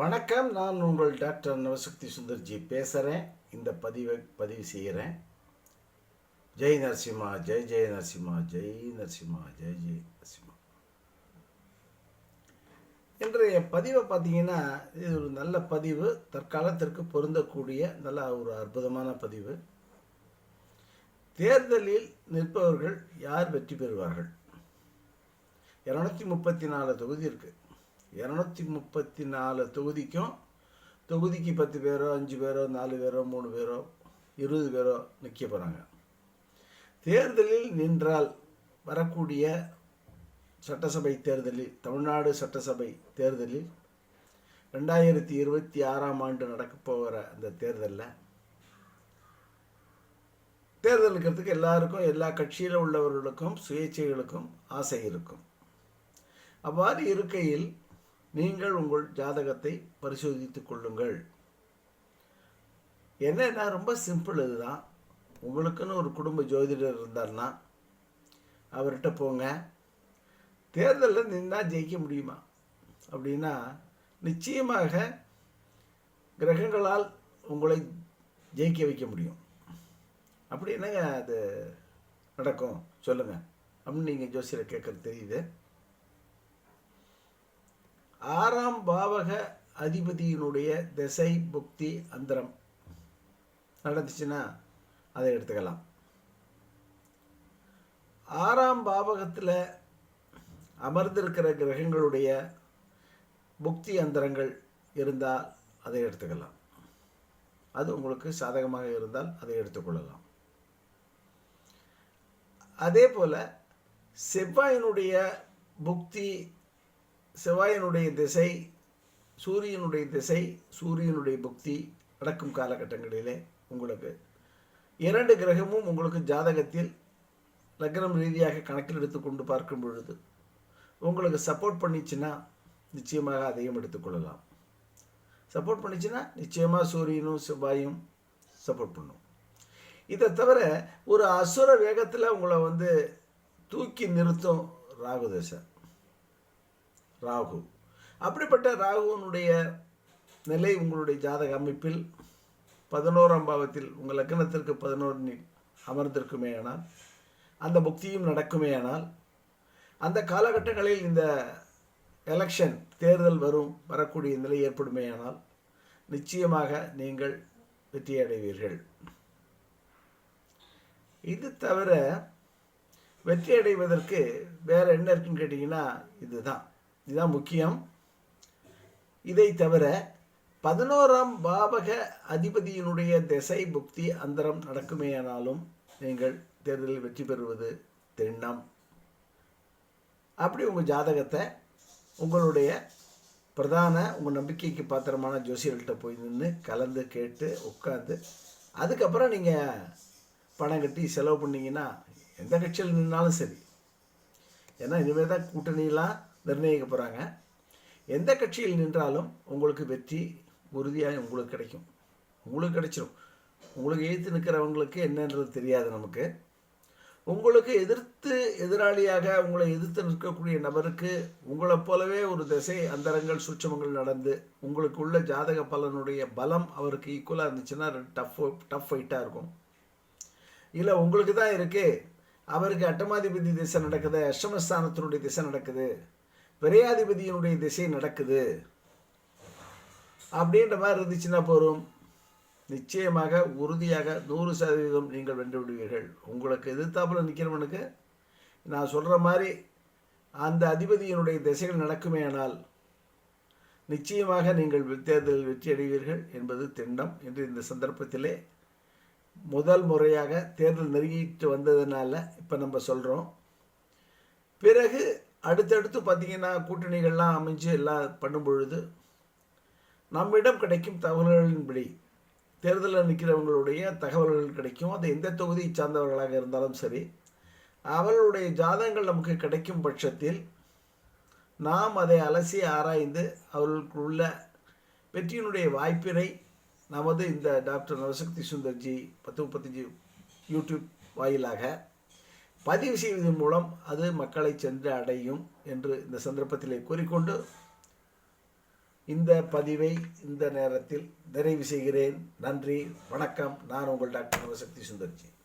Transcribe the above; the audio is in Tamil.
வணக்கம் நான் உங்கள் டாக்டர் நவசக்தி சுந்தர்ஜி பேசுகிறேன் இந்த பதிவை பதிவு செய்கிறேன். ஜெய் நரசிம்மா ஜெய் ஜெய நரசிம்மா ஜெய் நரசிம்மா ஜெய் ஜெய் நரசிம்மா. இன்றைய பதிவை பார்த்தீங்கன்னா இது ஒரு நல்ல பதிவு. தற்காலத்திற்கு பொருந்தக்கூடிய நல்ல ஒரு அற்புதமான பதிவு. தேர்தலில் நிற்பவர்கள் யார் வெற்றி பெறுவார்கள்? இரநூத்தி முப்பத்தி நாலு தொகுதி இருக்குது இரநூத்தி முப்பத்தி நாலு தொகுதிக்கும் தொகுதிக்கு பத்து பேரோ அஞ்சு பேரோ நாலு பேரோ மூணு பேரோ இருபது பேரோ நிற்க போகிறாங்க தேர்தலில் நின்றால் வரக்கூடிய சட்டசபை தேர்தலில் தமிழ்நாடு சட்டசபை தேர்தலில் ரெண்டாயிரத்தி இருபத்தி ஆறாம் ஆண்டு நடக்கப்போகிற அந்த தேர்தலில் தேர்தல் இருக்கிறதுக்கு எல்லாருக்கும் எல்லா கட்சியில் உள்ளவர்களுக்கும் சுயேட்சைகளுக்கும் ஆசை இருக்கும். அவ்வாறு இருக்கையில் நீங்கள் உங்கள் ஜாதகத்தை பரிசோதித்து கொள்ளுங்கள். என்னன்னா ரொம்ப சிம்பிள் இதுதான். உங்களுக்குன்னு ஒரு குடும்ப ஜோதிடர் இருந்தார்னா அவர்கிட்ட போங்க. தேர்தலில் நின்னால் ஜெயிக்க முடியுமா? அப்படின்னா நிச்சயமாக கிரகங்களால் உங்களை ஜெயிக்க வைக்க முடியும். அப்படி என்னங்க அது நடக்கும்? சொல்லுங்கள் அப்படின்னு நீங்கள் ஜோசியரை கேட்குறது தெரியுது. ஆறாம் பாவக அதிபதியினுடைய திசை புக்தி அந்தரம். நடந்துச்சுன்னா அதை எடுத்துக்கலாம். ஆறாம் பாவகத்தில் அமர்ந்திருக்கிற கிரகங்களுடைய புக்தி அந்தரங்கள் இருந்தால் அதை எடுத்துக்கலாம். அது உங்களுக்கு சாதகமாக இருந்தால் அதை எடுத்துக்கொள்ளலாம். அதே போல் செவ்வாயினுடைய புக்தி செவ்வாயினுடைய திசை சூரியனுடைய திசை சூரியனுடைய புக்தி நடக்கும் காலகட்டங்களிலே உங்களுக்கு. இரண்டு கிரகமும் உங்களுக்கு ஜாதகத்தில் லக்னம் ரீதியாக கணக்கில் எடுத்துக்கொண்டு பார்க்கும் பொழுது உங்களுக்கு சப்போர்ட் பண்ணிச்சுன்னா நிச்சயமாக அதையும் எடுத்துக்கொள்ளலாம் சப்போர்ட் பண்ணிச்சுன்னா நிச்சயமாக சூரியனும் செவ்வாயும் சப்போர்ட் பண்ணும். இதை தவிர ஒரு அசுர வேகத்தில் உங்களை வந்து தூக்கி நிறுத்தும் ராகு தசை. ராகு. அப்படிப்பட்ட ராகுவனுடைய நிலை உங்களுடைய ஜாதக அமைப்பில் பதினோராம் பாவத்தில் உங்கள் லக்னத்திற்கு பதினோரு அமர்ந்திருக்குமே ஆனால் அந்த புக்தியும் நடக்குமே ஆனால் அந்த காலகட்டங்களில் இந்த எலெக்ஷன் தேர்தல் வரும் வரக்கூடிய நிலை ஏற்படுமே ஆனால் நிச்சயமாக நீங்கள் வெற்றியடைவீர்கள். இது தவிர வெற்றி அடைவதற்கு வேறு என்ன இருக்குன்னு கேட்டிங்கன்னா இதுதான். இதுதான் முக்கியம். இதை தவிர பதினோராம் பாவக அதிபதியினுடைய திசை புக்தி அந்தரம் நடக்குமேயானாலும் நீங்கள் தேர்தலில் வெற்றி பெறுவது திண்ணம். அப்படி உங்கள் ஜாதகத்தை உங்களுடைய பிரதான உங்கள் நம்பிக்கைக்கு பாத்திரமான ஜோசியர்கள்ட்ட போய் நின்று கலந்து கேட்டு உட்காந்து அதுக்கப்புறம் நீங்கள் பணம் கட்டி செலவு பண்ணிங்கன்னா எந்த கட்சியில் நின்னாலும் சரி. ஏன்னா இனிமேல் தான் கூட்டணியெலாம் நிர்ணயிக்க போகிறாங்க எந்த கட்சியில் நின்றாலும் உங்களுக்கு வெற்றி உறுதியாக உங்களுக்கு கிடைக்கும். உங்களுக்கு கிடைச்சிடும் உங்களுக்கு எதிர்த்து நிற்கிறவங்களுக்கு என்னன்றது தெரியாது நமக்கு. உங்களுக்கு எதிர்த்து எதிராளியாக உங்களை எதிர்த்து நிற்கக்கூடிய நபருக்கு உங்களைப் போலவே ஒரு திசை அந்தரங்கள் சூட்சமங்கள் நடந்து உங்களுக்கு உள்ள ஜாதக பலனுடைய பலம் அவருக்கு ஈக்குவலாக இருந்துச்சுன்னா டஃப் டஃப் ஃபைட்டாக இருக்கும். இல்லை உங்களுக்கு தான் இருக்குது அவருக்கு அட்டமாதிபதி திசை நடக்குது அஷ்டமஸ்தானத்தினுடைய திசை நடக்குது. விரையாதிபதியினுடைய திசை நடக்குது. அப்படின்ற மாதிரி இருந்துச்சுன்னா போகும் நிச்சயமாக உறுதியாக நூறு சதவீதம் நீங்கள் வென்று விடுவீர்கள் உங்களுக்கு எதிர்த்தாப்பில் நிற்கிறவனுக்கு நான் சொல்கிற மாதிரி அந்த அதிபதியினுடைய திசைகள் நடக்குமே ஆனால் நிச்சயமாக நீங்கள் தேர்தலில் வெற்றி அடைவீர்கள் என்பது திண்டம். என்று இந்த சந்தர்ப்பத்திலே முதல் முறையாக தேர்தல் நெருங்கிட்டு வந்ததுனால இப்போ நம்ம சொல்கிறோம் பிறகு அடுத்தடுத்து பார்த்திங்கன்னா கூட்டணிகள்லாம் அமைஞ்சு எல்லாம் பண்ணும் பொழுது நம்மிடம் கிடைக்கும் தகவல்களின்படி தேர்தலில் நிற்கிறவங்களுடைய தகவல்கள் கிடைக்கும். அது எந்த தொகுதியை சார்ந்தவர்களாக இருந்தாலும் சரி அவர்களுடைய ஜாதகங்கள் நமக்கு கிடைக்கும் பட்சத்தில் நாம் அதை அலசி ஆராய்ந்து அவர்களுக்குள்ள வெற்றியினுடைய வாய்ப்பினை நமது இந்த டாக்டர் நவசக்தி சுந்தர்ஜி பத்து முப்பத்தஞ்சு யூடியூப் வாயிலாக பதிவு செய்வதன் மூலம் அது மக்களை சென்று அடையும் என்று இந்த சந்தர்ப்பத்திலே கூறிக்கொண்டு இந்த பதிவை இந்த நேரத்தில் நிறைவு செய்கிறேன். நன்றி வணக்கம். நான் உங்கள் டாக்டர் சக்தி சுந்தர்ஜி.